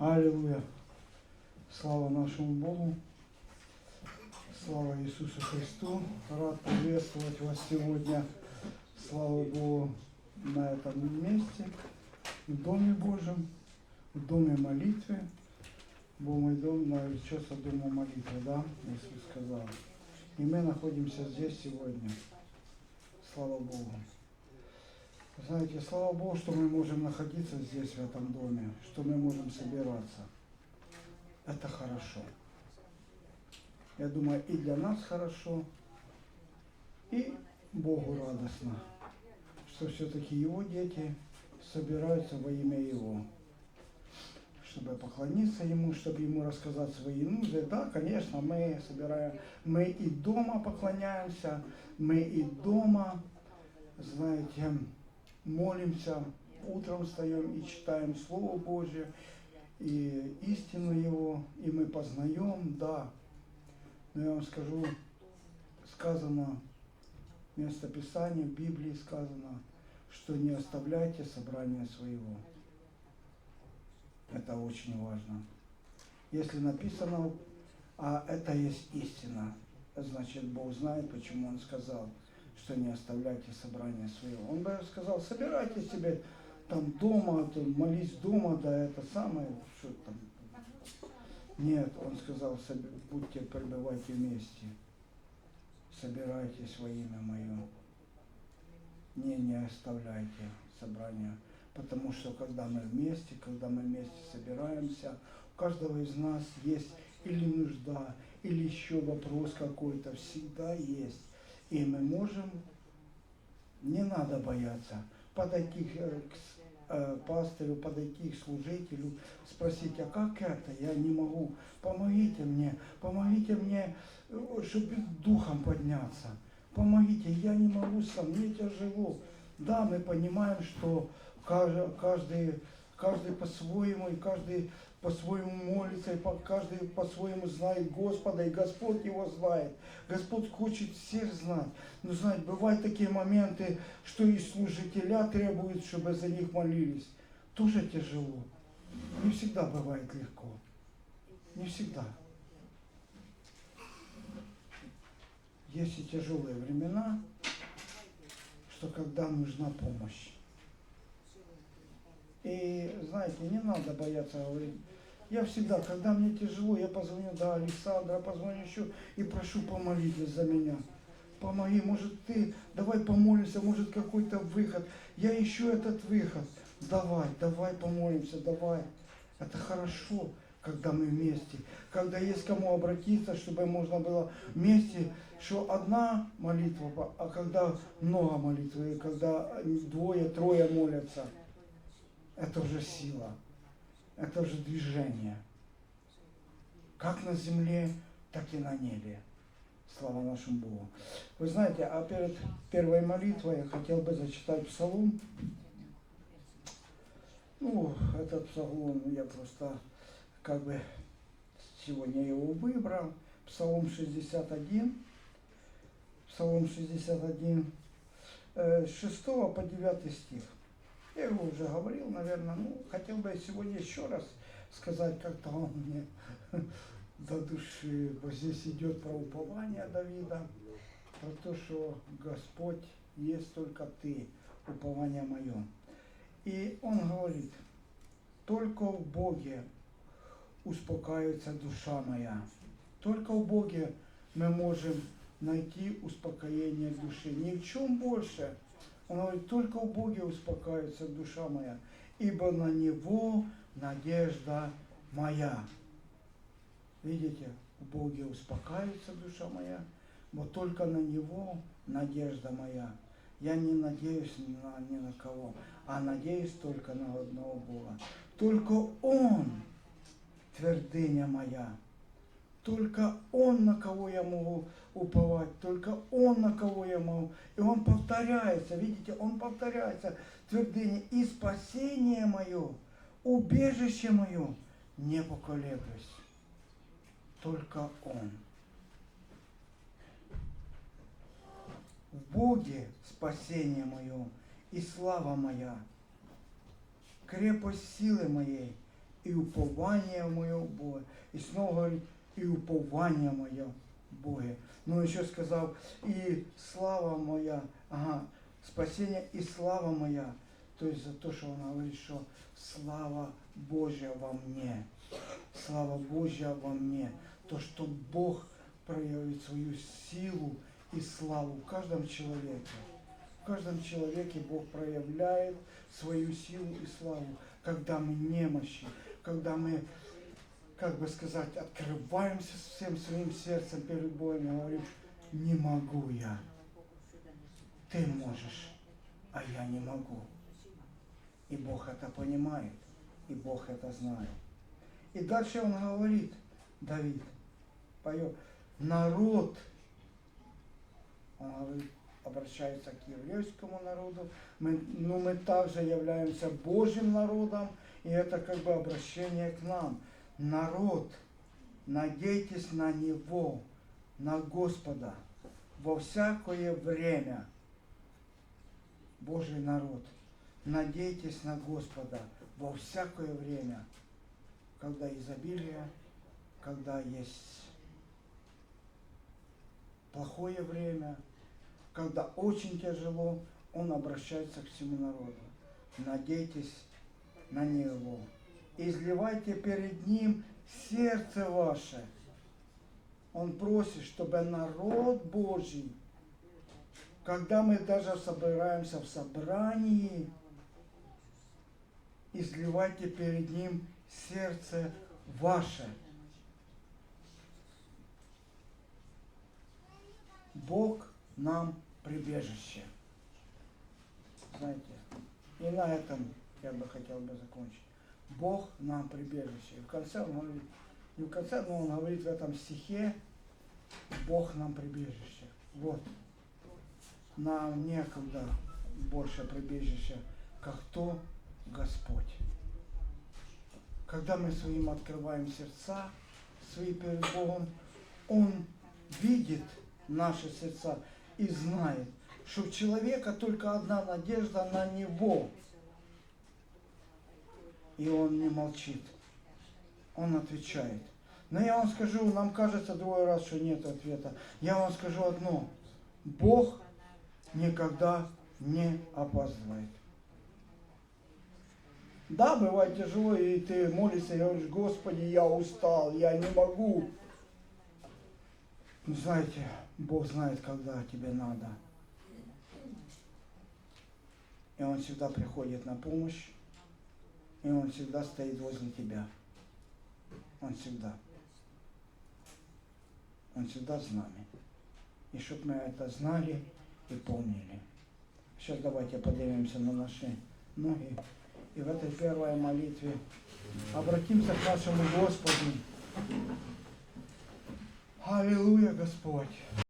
Аллилуйя. Слава нашему Богу. Слава Иисусу Христу. Рад приветствовать вас сегодня. Слава Богу на этом месте, в Доме Божьем, в Доме молитвы. Бо мой дом наречется Домом молитвы, да, Иисус сказал. И мы находимся здесь сегодня. Слава Богу. Знаете, слава Богу, что мы можем находиться здесь, в этом доме, что мы можем собираться. Это хорошо. Я думаю, и для нас хорошо, и Богу радостно, что все-таки Его дети собираются во имя Его, чтобы поклониться Ему, чтобы Ему рассказать свои нужды. Да, конечно, мы собираем, мы и дома поклоняемся, мы и дома, знаете, молимся, утром встаем и читаем Слово Божье, и истину Его, и мы познаем, да. Но я вам скажу, сказано, место Писания, в Библии сказано, что не оставляйте собрания своего. Это очень важно. Если написано, а это есть истина, значит Бог знает, почему Он сказал, что не оставляйте собрания своего. Он бы сказал, собирайте себе там дома, там, молись дома, да это самое, что там. Нет, он сказал, «Соби- будьте, пребывайте вместе, собирайтесь во имя мое. Не, не оставляйте собрания, потому что когда мы вместе, когда мы вместе собираемся, у каждого из нас есть или нужда, или еще вопрос какой-то, всегда есть. И мы можем, не надо бояться, подойти к к э, пастырю, подойти к служителю, спросить, а как это, я не могу, помогите мне, помогите мне, чтобы духом подняться, помогите, я не могу сам, мне тяжело. Да, мы понимаем, что каждый, каждый по-своему, и каждый по-своему молится, и по- каждый по-своему знает Господа, и Господь его знает. Господь хочет всех знать. Но знаете, бывают такие моменты, что и служителя требуют, чтобы за них молились. Тоже тяжело. Не всегда бывает легко. Не всегда. Есть и тяжелые времена, что когда нужна помощь. И знаете, не надо бояться говорить. Я всегда, когда мне тяжело, я позвоню до Александра, позвоню еще и прошу помолитесь за меня. Помоги, может ты, давай помолимся, может какой-то выход. Я ищу этот выход. Давай, давай помолимся, давай. Это хорошо, когда мы вместе. Когда есть кому обратиться, чтобы можно было вместе, что одна молитва, а когда много молитвы, когда двое, трое молятся, это уже сила, это уже движение. Как на земле, так и на небе. Слава нашему Богу. Вы знаете, а перед первой молитвой я хотел бы зачитать псалом. Ну, этот псалом я просто как бы сегодня его выбрал. Псалом 61. Псалом 61. э, С 6 по 9 стих. Я его уже говорил, наверное, ну, хотел бы сегодня еще раз сказать, как-то он мне до души. Вот здесь идет про упование Давида, про то, что Господь есть только Ты, упование мое. И он говорит, только в Боге успокаивается душа моя. Только в Боге мы можем найти успокоение души. Ни в чем больше. Он говорит, только в Боге успокаивается душа моя, ибо на Него надежда моя. Видите, в Боге успокаивается душа моя, вот только на Него надежда моя. Я не надеюсь на, ни на кого, а надеюсь только на одного Бога. Только Он твердыня моя. Только Он, на кого я могу уповать, только Он, на кого я могу. И Он повторяется, видите, Он повторяется, твердыня, и спасение мое, убежище мое, не поколеблюсь. Только Он. В Боге спасение мое и слава моя, крепость силы моей и упование мое Бога. И снова говорит, и упование мое в Боге. Ну еще сказал, и слава моя, ага, спасение и слава моя. То есть за то, что он говорит, что слава Божья во мне. Слава Божья во мне. То, что Бог проявит свою силу и славу в каждом человеке. В каждом человеке Бог проявляет свою силу и славу, когда мы немощи, когда мы, как бы сказать, открываемся всем своим сердцем перед Богом и говорим, не могу я, ты можешь, а я не могу. И Бог это понимает, и Бог это знает. И дальше он говорит, Давид, поет, народ, он говорит, обращается к еврейскому народу, мы, но мы также являемся Божьим народом, и это как бы обращение к нам. Народ, надейтесь на Него, на Господа, во всякое время. Божий народ, надейтесь на Господа во всякое время, когда изобилие, когда есть плохое время, когда очень тяжело, он обращается к всему народу. Надейтесь на Него. Изливайте перед Ним сердце ваше. Он просит, чтобы народ Божий, когда мы даже собираемся в собрании, изливайте перед Ним сердце ваше. Бог нам прибежище. Знаете, и на этом я бы хотел бы закончить. Бог нам прибежище. И в конце он говорит, не в конце, но он говорит в этом стихе, Бог нам прибежище. Вот. Нам некогда больше прибежища, как то Господь. Когда мы своим открываем сердца, свои перед Богом, Он видит наши сердца и знает, что у человека только одна надежда на Него. И он не молчит. Он отвечает. Но я вам скажу, нам кажется другой раз, что нет ответа. Я вам скажу одно. Бог никогда не опаздывает. Да, бывает тяжело, и ты молишься и говоришь, Господи, я устал, я не могу. Но знаете, Бог знает, когда тебе надо. И Он всегда приходит на помощь, и Он всегда стоит возле тебя. Он всегда. Он всегда с нами. И чтобы мы это знали и помнили. Сейчас давайте поднимемся на наши ноги. И в этой первой молитве обратимся к нашему Господу. Аллилуйя, Господь.